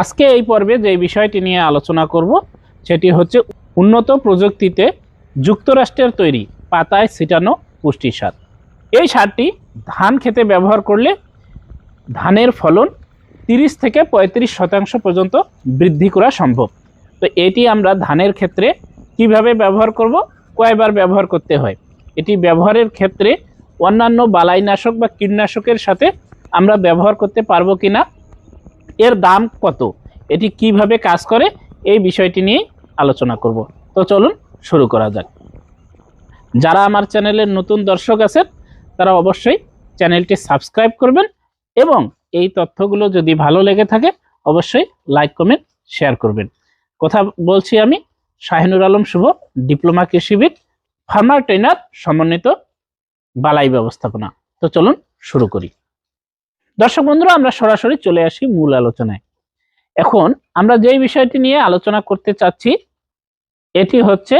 আজকে এই পর্বে যে বিষয়টি নিয়ে আলোচনা করব, সেটি হচ্ছে উন্নত প্রযুক্তিতে যুক্তরাষ্ট্রের তৈরি পাতায় ছিটানো পুষ্টি সার। এই সারটি ধান খেতে ব্যবহার করলে ধানের ফলন তিরিশ থেকে পঁয়ত্রিশ শতাংশ পর্যন্ত বৃদ্ধি করা সম্ভব। তো এটি আমরা ধানের ক্ষেত্রে কীভাবে ব্যবহার করব, কয়বার ব্যবহার করতে হয়, এটি ব্যবহারের ক্ষেত্রে অন্যান্য বালাইনাশক বা কীটনাশকের সাথে আমরা ব্যবহার করতে পারব কিনা এর দাম কত? এটি কীভাবে কাজ করে? এই বিষয়টি নিয়ে আলোচনা করব। তো চলুন শুরু করা যাক। যারা আমার চ্যানেলের নতুন দর্শক আছেন, তারা অবশ্যই চ্যানেলটি সাবস্ক্রাইব করবেন এবং এই তথ্যগুলো যদি ভালো লেগে থাকে, অবশ্যই লাইক, কমেন্ট, শেয়ার করবেন। কথা বলছি আমি শাহিনুর আলম শুভ ডিপ্লোমা কৃষিবিদ, ফার্মার ট্রেনার, সমন্বিত বালাই ব্যবস্থাপনা। তো চলুন শুরু করি। দর্শক বন্ধুরা, আমরা সরাসরি চলে আসি মূল আলোচনায়। এখন আমরা যেই বিষয়টি নিয়ে আলোচনা করতে চাচ্ছি, এটি হচ্ছে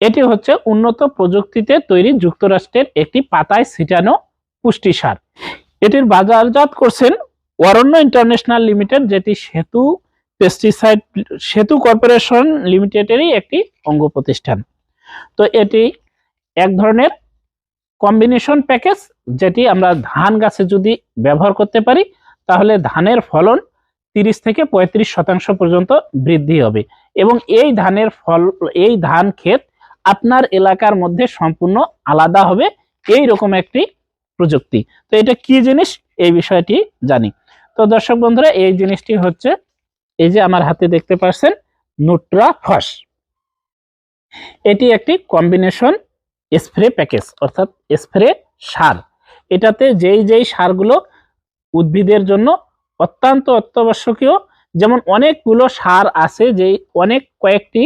এটি হচ্ছে উন্নত প্রযুক্তিতে তৈরি যুক্তরাষ্ট্রের একটি পাতায় ছিটানো পুষ্টি সার। এটির বাজারজাত করছেন অরণ্য ইন্টারন্যাশনাল লিমিটেড, যেটি সেতু পেস্টিসাইড, সেতু কর্পোরেশন লিমিটেডেরই একটি অঙ্গ প্রতিষ্ঠান। তো এটি এক ধরনের কম্বিনেশন প্যাকেজ যেটি আমরা ধান গাছে যদি ব্যবহার করতে পারি, তাহলে ধানের ফলন তিরিশ থেকে পঁয়ত্রিশ শতাংশ পর্যন্ত বৃদ্ধি হবে। এবং এই ধানের ফল, এই ধান ক্ষেত আপনার এলাকার মধ্যে সম্পূর্ণ আলাদা হবে। এই রকম একটি প্রযুক্তি। তো এটা কি জিনিস? এই বিষয়টি জানি। তো দর্শক বন্ধুরা, এই জিনিসটি হচ্ছে এই যে আমার হাতে দেখতে পাচ্ছেন, নুট্রা ফস। এটি একটি কম্বিনেশন স্প্রে প্যাকেজ অর্থাৎ স্প্রে সার। এটাতে যেই যেই সারগুলো উদ্ভিদের জন্য অত্যন্ত অত্যাবশ্যকীয়, যেমন অনেকগুলো সার আছে যেই অনেক কয়েকটি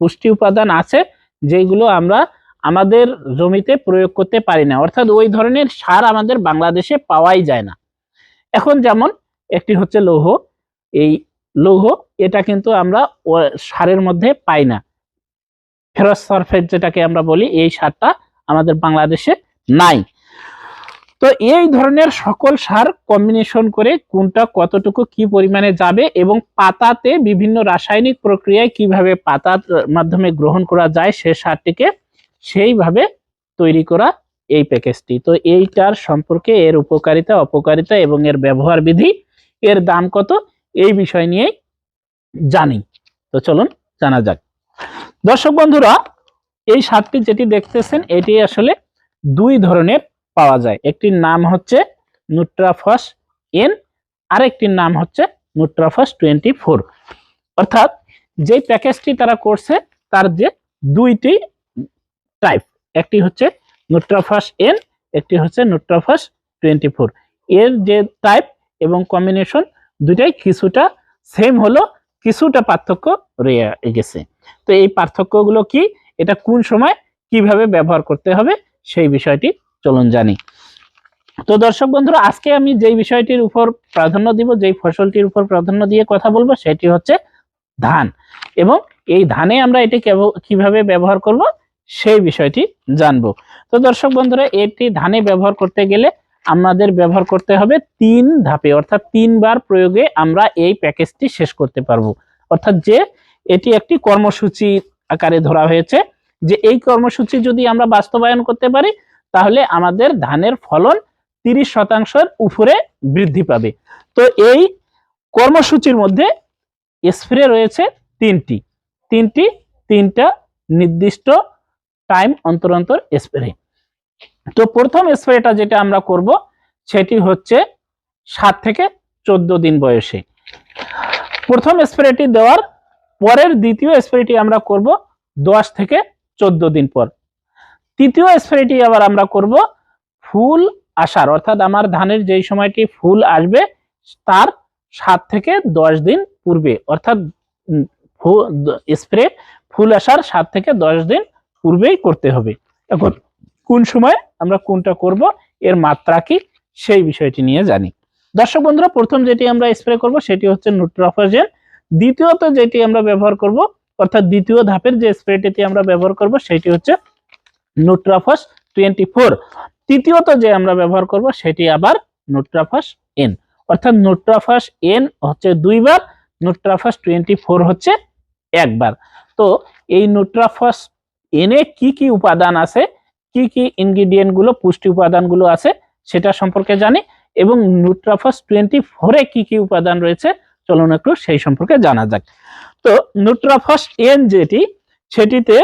পুষ্টি উপাদান আছে যেইগুলো আমরা আমাদের জমিতে প্রয়োগ করতে পারি না। অর্থাৎ ওই ধরনের সার আমাদের বাংলাদেশে পাওয়াই যায় না। এখন যেমন একটি হচ্ছে লৌহ, এই লৌহ এটা কিন্তু আমরা সারের মধ্যে পাই না। ফেরস সালফেট যেটাকে আমরা বলি, এই সারটা আমাদের বাংলাদেশে নাই। তো এই ধরনের সকল সার কম্বিনেশন করে কোনটা কতটুকু কি পরিমাণে যাবে এবং পাতাতে বিভিন্ন রাসায়নিক প্রক্রিয়ায় কীভাবে পাতার মাধ্যমে গ্রহণ করা যায় সে সারটিকে সেইভাবে তৈরি করা এই প্যাকেজটি তো এইটার সম্পর্কে এর উপকারিতা, অপকারিতা এবং এর ব্যবহার বিধি, এর দাম কত এই বিষয় নিয়ে জানি। তো চলুন জানা যাক। দর্শক বন্ধুরা, এই সারটি যেটি দেখতেছেন, এটি আসলে দুই ধরনের পাওয়া যায়। একটির নাম হচ্ছে নুট্রাফস এন, আরেকটির নাম হচ্ছে নুট্রাফস টোয়েন্টি ফোর। অর্থাৎ যে প্যাকেজটি তারা করছে, তার যে দুইটি টাইপ, একটি হচ্ছে নুট্রাফাস এন, একটি হচ্ছে নুট্রাফাস টোয়েন্টি ফোর। এর যে টাইপ এবং কম্বিনেশন দুটাই কিছুটা সেম হলো, কিছুটা পার্থক্য রয়ে গেছে। তো এই পার্থক্যগুলো কি, এটা কোন সময় কীভাবে ব্যবহার করতে হবে, সেই বিষয়টি চলুন জানি। তো দর্শক বন্ধুরা, আজকে আমি যেই বিষয়টির উপর প্রাধান্য দিব, যেই ফসলটির উপর প্রাধান্য দিয়ে কথা বলব, সেটি হচ্ছে ধান। এবং এই ধানে আমরা এটি কীভাবে ব্যবহার করব, সেই বিষয়টি জানব। তো দর্শক বন্ধুরা এটি ধানে ব্যবহার করতে গেলে আমাদের ব্যবহার করতে হবে তিন ধাপে, অর্থাৎ তিনবার প্রয়োগে আমরা এই প্যাকেজটি শেষ করতে পারব। অর্থাৎ যে এটি একটি কর্মসূচি আকারে ধরা হয়েছে, যে এই কর্মসূচি যদি আমরা বাস্তবায়ন করতে পারি তাহলে আমাদের ধানের ফলন তিরিশ শতাংশের উপরে বৃদ্ধি পাবে। তো এই কর্মসূচির মধ্যে স্প্রে রয়েছে তিনটি। তিনটি, তিনটা নির্দিষ্ট টাইম অন্তর অন্তর স্প্রে। তো প্রথম স্প্রেটা যেটা আমরা করব, সেটি হচ্ছে সাত থেকে চোদ্দ দিন বয়সে। প্রথম স্প্রেটি দেওয়ার পরের দ্বিতীয় স্প্রেটি আমরা করব দশ থেকে চোদ্দ দিন পর। তৃতীয় স্প্রেটি আবার আমরা করব ফুল আসার অর্থাৎ আমার ধানের যেই সময়টি ফুল আসবে, তার সাত থেকে দশ দিন পূর্বে। অর্থাৎ স্প্রে ফুল আসার সাত থেকে দশ দিন পূর্বেই করতে হবে। এখন কোন সময় আমরা কোনটা করব, এর মাত্রা কি, সেই বিষয়টি নিয়ে জানি। দর্শক বন্ধুরা, প্রথম যেটি আমরা স্প্রে করব, সেটি হচ্ছে নুট্রাফাজেন দ্বিতীয়ত যেটি আমরা ব্যবহার করব, অর্থাৎ দ্বিতীয় ধাপের যে স্প্রেটিতে আমরা ব্যবহার করব, সেটি হচ্ছে নুট্রাফাস টোয়েন্টি ফোর তৃতীয়ত যে আমরা ব্যবহার করব, সেটি আবার নুট্রাফাস এন অর্থাৎ নুট্রাফাস এন হচ্ছে দুইবার নিউট্রাফাস টোয়েন্টি ফোর হচ্ছে একবার। তো এই নিউট্রাফাস এনে কি কি উপাদান আছে, কি কি ইনগ্রিডিয়েন্টগুলো, পুষ্টি উপাদানগুলো আছে, সেটা সম্পর্কে জানি এবং নিউট্রাফাস টোয়েন্টি ফোরে কি কি উপাদান রয়েছে, চলুন একটু সেই সম্পর্কে জানা যাক। তো নিউট্রাফাস এন যেটি, সেটিতে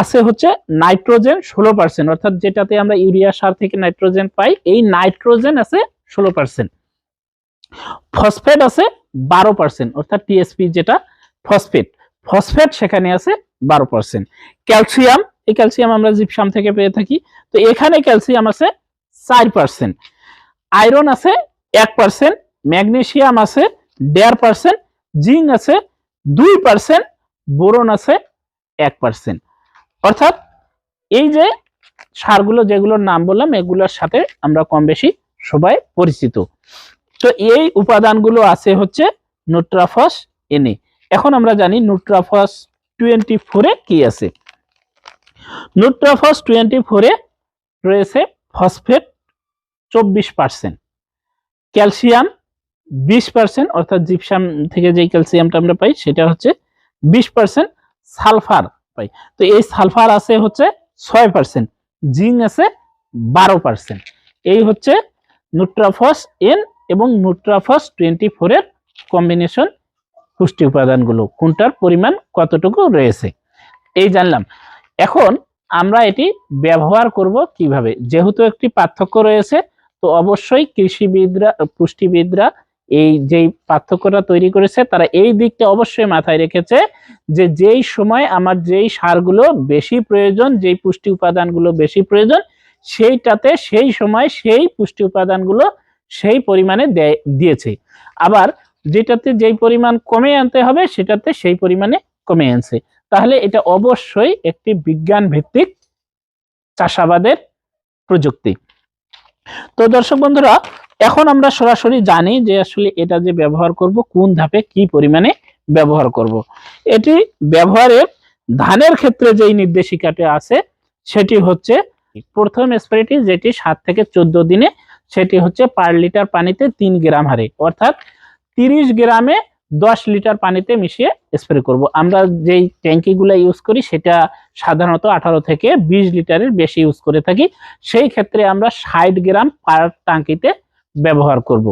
আছে হচ্ছে নাইট্রোজেন ষোলো পার্সেন্ট অর্থাৎ যেটাতে আমরা ইউরিয়া সার থেকে নাইট্রোজেন পাই, এই নাইট্রোজেন আছে ষোলো পার্সেন্ট ফসফেট আছে বারো পার্সেন্ট অর্থাৎ টিএসপি যেটা ফসফেট। ফসফেট সেখানে আছে বারো পার্সেন্ট ক্যালসিয়াম, এই ক্যালসিয়াম আমরা জিপসাম থেকে পেয়ে থাকি, তো এখানে ক্যালসিয়াম আছে চার পার্সেন্ট আয়রন আছে এক পার্সেন্ট ম্যাগনেসিয়াম আছে দেড় পার্সেন্ট জিঙ্ক আছে দুই পার্সেন্ট বোরন আছে এক পার্সেন্ট অর্থাৎ এই যে সারগুলো যেগুলোর নাম বললাম, এগুলোর সাথে আমরা কম বেশি সবাই পরিচিত। তো এই উপাদানগুলো আছে হচ্ছে নিউট্রাফস এনে এখন আমরা জানি নিউট্রাফস টোয়েন্টি ফোরে কি আছে। নিউট্রাফস টোয়েন্টি ফোরে রয়েছে ফসফেট চব্বিশ পার্সেন্ট ক্যালসিয়াম বিশ পার্সেন্ট অর্থাৎ জিপসাম থেকে যে ক্যালসিয়ামটা আমরা পাই সেটা হচ্ছে বিশ পার্সেন্ট সালফার। পাই। তো এই সালফার আছে হচ্ছে ছয় পার্সেন্ট, জিঙ্ক আছে বারো পার্সেন্ট। এই হচ্ছে নিউট্রাফস এন এবং নিউট্রাফস টোয়েন্টি ফোরের কম্বিনেশন পুষ্টি উপাদানগুলো, কোনটার পরিমাণ কতটুকু রয়েছে। এই জানলাম। এখন আমরা এটি ব্যবহার করব কীভাবে? যেহেতু একটি পার্থক্য রয়েছে, তো অবশ্যই কৃষিবিদরা, পুষ্টিবিদরা এই যেই পার্থক্যটা তৈরি করেছে, তারা এই দিকটা অবশ্যই মাথায় রেখেছে যে যেই সময় আমার যেই সারগুলো বেশি প্রয়োজন, যেই পুষ্টি উপাদানগুলো বেশি প্রয়োজন, সেইটাতে সেই সময় সেই পুষ্টি উপাদানগুলো সেই পরিমাণে দেয়- দিয়েছে। আবার যেটাতে যেই পরিমাণ কমে আনতে হবে, সেটাতে সেই পরিমাণে কমে আনছে। তাহলে এটা অবশ্যই একটি বিজ্ঞান ভিত্তিক চাষাবাদের প্রযুক্তি। তো দর্শক বন্ধুরা এখন আমরা সরাসরি জানি যে আসলে এটা যে ব্যবহার করব, কোন ধাপে কি পরিমাণে ব্যবহার করব। এটি ব্যবহারের ধানের ক্ষেত্রে যেই নির্দেশিকাটি আছে, সেটি হচ্ছে প্রথম স্প্রেটি যেটি সাত থেকে চোদ্দ দিনে, সেটি হচ্ছে পার লিটার পানিতে তিন গ্রাম হারে, অর্থাৎ তিরিশ গ্রামে দশ লিটার পানিতে মিশিয়ে স্প্রে করব। আমরা যেই ট্যাঙ্কিগুলো ইউজ করি, সেটা সাধারণত আঠারো থেকে বিশ লিটারের বেশি ইউজ করে থাকি। সেই ক্ষেত্রে আমরা ষাট গ্রাম পার টাঙ্কিতে ব্যবহার করব।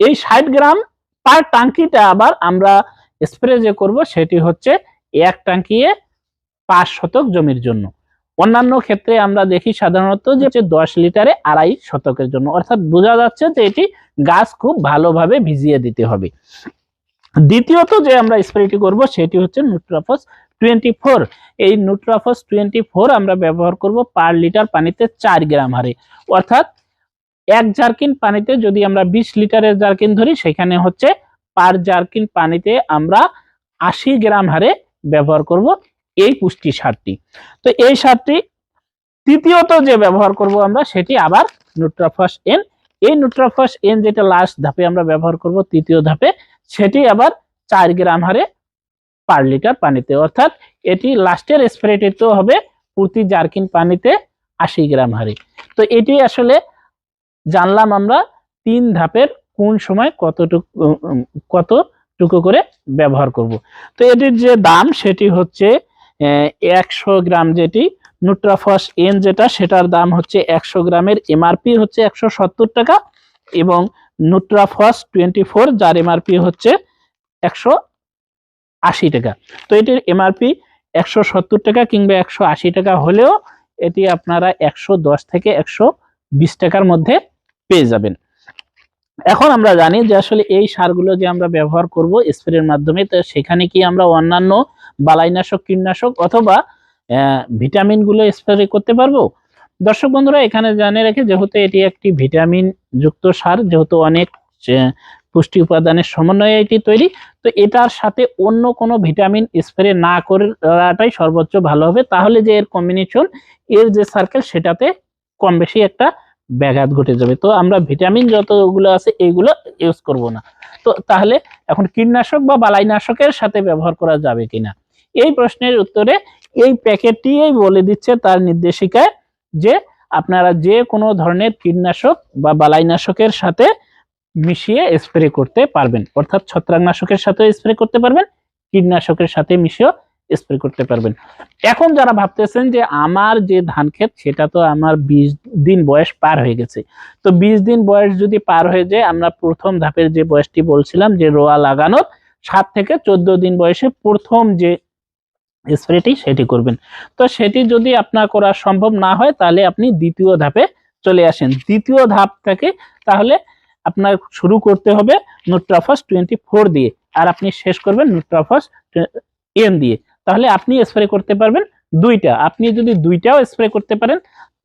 এই ষাট গ্রাম পার টাঙ্কিটা আবার আমরা স্প্রে যে করব সেটি হচ্ছে এক টাঙ্কিয়ে পাঁচ শতক জমির জন্য। অন্যান্য ক্ষেত্রে আমরা দেখি সাধারণত যে দশ লিটারে আড়াই শতকের জন্য। অর্থাৎ বোঝা যাচ্ছে যে এটি গাছ খুব ভালোভাবে ভিজিয়ে দিতে হবে। দ্বিতীয়ত যে আমরা স্প্রেটি করব সেটি হচ্ছে নিউট্রাফস টোয়েন্টি ফোর এই নিউট্রাফস টোয়েন্টি ফোর আমরা ব্যবহার করব পার লিটার পানিতে চার গ্রাম হারে। অর্থাৎ এক জার্কিন পানিতে যদি আমরা বিশ লিটারের জার্কিন ধরি, সেখানে হচ্ছে পার জার্কিন পানিতে আমরা আশি গ্রাম হারে ব্যবহার করব এই পুষ্টি সারটি। তো এই সারটি তৃতীয়ত যে ব্যবহার করব আমরা, সেটি আবার নিউট্রাফাস এন। এই নিউট্রাফাস এন যেটা লাস্ট ধাপে আমরা ব্যবহার করব, তৃতীয় ধাপে, সেটি আবার চার গ্রাম হারে পার লিটার পানিতে। অর্থাৎ এটি লাস্টের স্প্রেটিতে হবে, প্রতি জার্কিন পানিতে আশি গ্রাম হারে। তো এটি আসলে জানলাম আমরা তিন ধাপের কোন সময় কতটুকু কতটুকু করে ব্যবহার করব। তো এটির যে দাম সেটি হচ্ছে একশো গ্রাম যেটি নিউট্রাফস এন যেটা, সেটার দাম হচ্ছে একশো গ্রামের এমআরপি হচ্ছে একশো সত্তর টাকা এবং নিউট্রাফস টোয়েন্টি ফোর, যার এমআরপি হচ্ছে একশো আশি টাকা। তো এটির এমআরপি একশো সত্তর টাকা কিংবা একশো আশি টাকা হলেও এটি আপনারা একশো দশ থেকে একশো বিশ টাকার মধ্যে পেয়ে যাবেন। এখন আমরা জানি যে আসলে এই সারগুলো যে আমরা ব্যবহার করব স্প্রের মাধ্যমে, তো সেখানে কি আমরা অন্যান্য বালাইনাশক, কীটনাশক অথবা ভিটামিনগুলো স্প্রে করতে পারব? দর্শক বন্ধুরা, এখানে জানে রেখে, যেহেতু এটি একটি ভিটামিন যুক্ত সার, যেহেতু অনেক পুষ্টি উপাদানের সমন্বয়ে এটি তৈরি, তো এটার সাথে অন্য কোনো ভিটামিন স্প্রে না করাটাই সর্বোচ্চ ভালো হবে। তাহলে যে এর কম্বিনেশন এর যে সার্কেল সেটাতে কম বেশি একটা ব্যাঘাত ঘটে যাবে। তো আমরা ভিটামিন যতগুলো আছে, এগুলো ইউজ করব না। তো তাহলে এখন কীটনাশক বা বালাইনাশকের সাথে ব্যবহার করা যাবে কিনা? এই প্রশ্নের উত্তরে এই প্যাকেটটিই বলে দিচ্ছে তার নির্দেশিকায় যে আপনারা যে কোনো ধরনের কীটনাশক বা বালাইনাশকের সাথে মিশিয়ে স্প্রে করতে পারবেন। অর্থাৎ ছত্রাকনাশকের সাথেও স্প্রে করতে পারবেন, কীটনাশকের সাথে মিশিয়েও স্প্রে করতে পারবেন। এখন যারা ভাবতেছেন যে আমার যে ধান ক্ষেত, সেটা তো আমার বিশ দিন বয়স পার হয়ে গেছে। তো বিশ দিন বয়স যদি পার হয়ে যায়, আমরা প্রথম ধাপের যে বয়সটি বলছিলাম, যে রোয়া লাগানোর, সাত থেকে চোদ্দ দিন বয়সে প্রথম যে স্প্রেটি সেটি করবেন। তো সেটি যদি আপনার করা সম্ভব না হয়, তাহলে আপনি দ্বিতীয় ধাপে চলে আসেন। দ্বিতীয় ধাপ থেকে তাহলে আপনার শুরু করতে হবে নুট্রাফাস টোয়েন্টি ফোর দিয়ে। আর আপনি শেষ করবেন নুট্রাফাস এন দিয়ে। তাহলে আপনি স্প্রে করতে পারবেন দুইটা। আপনি যদি দুইটাও স্প্রে করতে পারেন,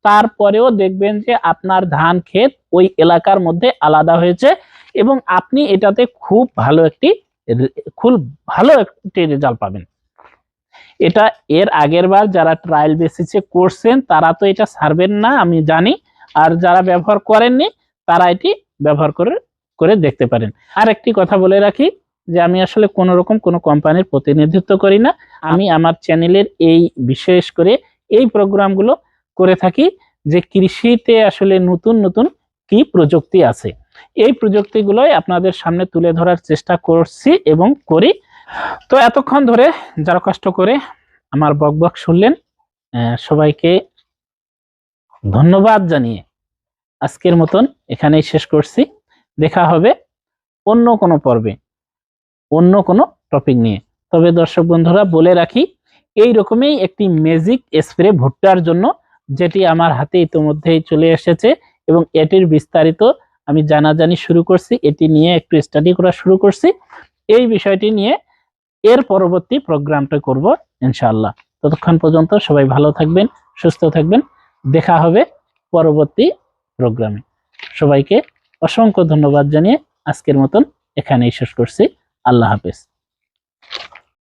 তারপরেও দেখবেন যে আপনার ধান ক্ষেত ওই এলাকার মধ্যে আলাদা হয়েছে এবং আপনি এটাতে খুব ভালো একটি খুব ভালো একটি রেজাল্ট পাবেন। এটা এর আগের বার যারা ট্রায়াল বেসিসে করছেন, তারা তো এটা ছাড়বেন না, আমি জানি। আর যারা ব্যবহার করেননি, তারা এটি ব্যবহার করে করে দেখতে পারেন। আর একটি কথা বলে রাখি যে আমি আসলে কোনো রকম কোনো কোম্পানির প্রতিনিধিত্ব করি না। আমি আমার চ্যানেলের এই বিশেষ করে এই প্রোগ্রামগুলো করে থাকি যে কৃষিতে আসলে নতুন নতুন কি প্রযুক্তি আছে। এই প্রযুক্তিগুলোই আপনাদের সামনে তুলে ধরার চেষ্টা করছি এবং করি। তো এতক্ষণ ধরে যারা কষ্ট করে আমার বকবক শুনলেন সবাইকে ধন্যবাদ জানিয়ে আজকের মতন এখানেই শেষ করছি। দেখা হবে অন্য কোনো পর্বে। অন্য কোনো টপিক নিয়ে। তবে দর্শক বন্ধুরা, বলে রাখি, এই রকমই একটি ম্যাজিক স্প্রে ভুট্টার জন্য, যেটি আমার হাতে ইতিমধ্যেই চলে এসেছে এবং এটির বিস্তারিত আমি জানাজানি শুরু করছি, এটি নিয়ে একটু স্টাডি করা শুরু করছি। এই বিষয়টি নিয়ে এর পরবর্তী প্রোগ্রামটা করব, ইনশাআল্লাহ। ততক্ষণ পর্যন্ত সবাই ভালো থাকবেন, সুস্থ থাকবেন। দেখা হবে পরবর্তী প্রোগ্রামে সবাইকে অসংখ্য ধন্যবাদ জানিয়ে আজকের মতন এখানেই শেষ করছি। আল্লাহ হাফেজ।